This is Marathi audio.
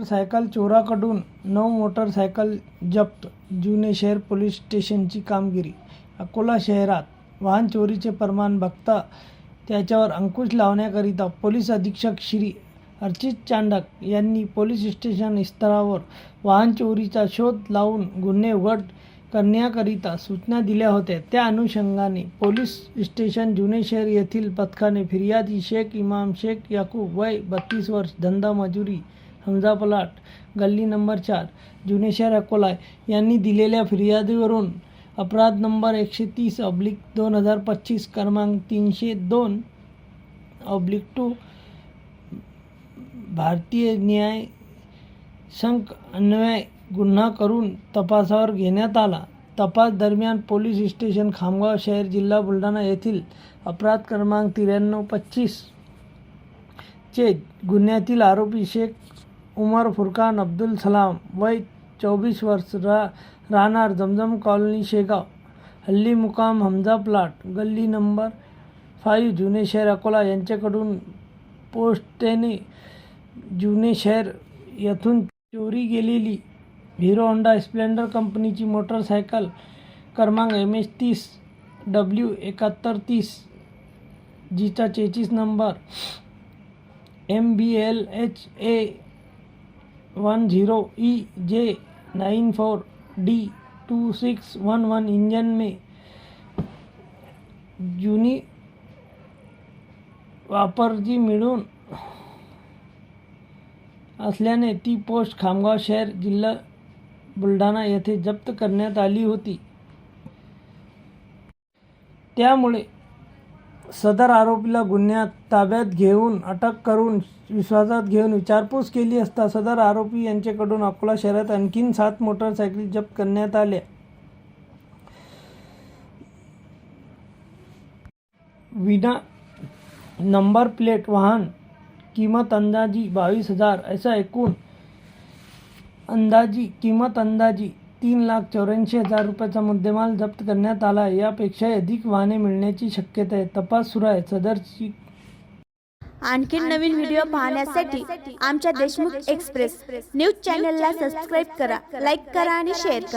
मोटरसायकल चोराकडून नऊ मोटरसायकल जप्त जुने शहर पोलीस स्टेशनची कामगिरी. अकोला शहरात वाहन चोरीचे प्रमाण बघता त्याच्यावर अंकुश लावण्याकरिता पोलीस अधीक्षक श्री अर्चित चांडक यांनी पोलीस स्टेशन स्तरावर वाहन चोरीचा शोध लावून गुन्हे उघड करण्याकरिता सूचना दिल्या होत्या. त्या अनुषंगाने पोलीस स्टेशन जुने शहर येथील पथकाने फिर्यादी शेख इमाम शेख याकूब वय बत्तीस वर्ष धंदा मजुरी हमजा पलाट गल्ली नंबर चार जुने शहर अकोला यांनी दिलेल्या फिर्यादीवरून अपराध नंबर एकशे तीस ऑब्लिक दोन हजार पच्चीस क्रमांक तीनशे दोन ऑब्लिक टू भारतीय न्याय संघ अन्वय गुन्हा करून तपासावर घेण्यात आला. तपास दरम्यान पोलीस स्टेशन खामगाव शहर जिल्हा बुलढाणा येथील अपराध क्रमांक त्र्याण्णव पच्चीस चे गुन्ह्यातील आरोपी शेख उमर फुरकान अब्दुल सलाम वय चोवीस वर्ष रा राहणार जमजम कॉलनी शेगाव. हल्ली मुकाम हमजा प्लाट गल्ली नंबर फाईव्ह जुने शहर अकोला. यांच्याकडून पोस्टेने जुने शहर येथून चोरी गेलेली. हिरो होंडा स्प्लेंडर कंपनीची मोटरसायकल क्रमांक एम एच तीस डब्ल्यू एकाहत्तर तीस जीचा chassis number. M B L H A one zero E J nine four D two six one one engine में जुनी वापरजी मिळून असल्याने ती पोस्ट खामगाव शहर जिल्हा बुलढाणा येथे जप्त करण्यात आली होती. त्यामुळे सदर आरोपीला गुन्ह्यात ताब्यात घेऊन अटक करून विश्वासात घेऊन विचारपूस केली असता सदर आरोपी यांच्याकडून अकोला शहरात आणखीन सात मोटरसायकल जप्त करण्यात आल्या. विना नंबर प्लेट वाहन किंमत अंदाजी बावीस हजार असा एकूण अंदाजी किंमत अंदाजी तीन लाख चौऱ्याऐंशी हजार रुपयाचा मुद्देमाल जप्त करण्यात आला. आहे यापेक्षाही अधिक वाहने मिळण्याची शक्यता आहे. तपास सुरू आहे. सदरची आणखी नवीन व्हिडिओ पाहण्यासाठी आमच्या देशमुख एक्सप्रेस. न्यूज चॅनलला सबस्क्राईब करा लाईक करा आणि शेअर करा.